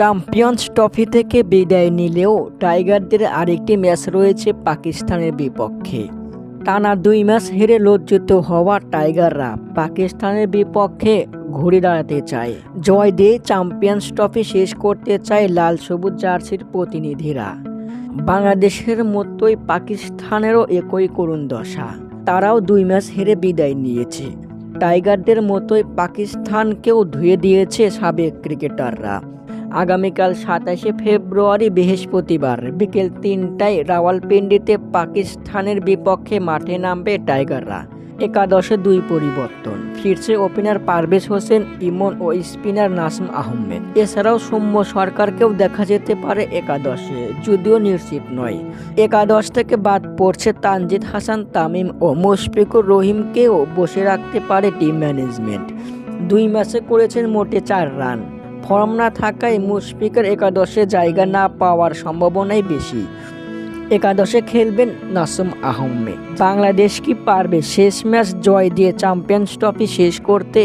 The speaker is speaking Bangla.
চ্যাম্পিয়ন্স ট্রফি থেকে বিদায় নিলেও টাইগারদের আরেকটি ম্যাচ রয়েছে পাকিস্তানের বিপক্ষে। টানা দুই ম্যাচ হেরে লজ্জিত হওয়া টাইগাররা পাকিস্তানের বিপক্ষে ঘুরে দাঁড়াতে চায়। জয় দিয়ে চ্যাম্পিয়ন্স ট্রফি শেষ করতে চায় লাল সবুজ জার্সির প্রতিনিধিরা। বাংলাদেশের মতোই পাকিস্তানেরও একই করুণ দশা। তারাও দুই ম্যাচ হেরে বিদায় নিয়েছে। টাইগারদের মতোই পাকিস্তানকেও ধুয়ে দিয়েছে সাবেক ক্রিকেটাররা। আগামীকাল সাতাশে ফেব্রুয়ারি বৃহস্পতিবার বিকেল তিনটায় রাওয়ালপিন্ডিতে পাকিস্তানের বিপক্ষে মাঠে নামবে টাইগাররা। একাদশে দুই পরিবর্তন। ফিরছে ওপেনার পারভেজ হোসেন, ইমন ও স্পিনার নাসিম আহমেদ। এছাড়াও সৌম্য সরকারকেও দেখা যেতে পারে একাদশে, যদিও নিশ্চিত নয়। একাদশ থেকে বাদ পড়ছে তানজিদ হাসান, তামিম ও মুশফিকুর রহিমকেও বসে রাখতে পারে টিম ম্যানেজমেন্ট। দুই ম্যাচে করেছেন মোটে চার রান। ফর্ম না থাকায় মুশফিকের একাদশে জায়গা না পাওয়ার সম্ভাবনাই বেশি। একাদশে খেলবেন নাসুম আহমেদ। বাংলাদেশ কি পারবে? শেষ ম্যাচ জয় দিয়ে চ্যাম্পিয়ন্স ট্রফি শেষ করতে?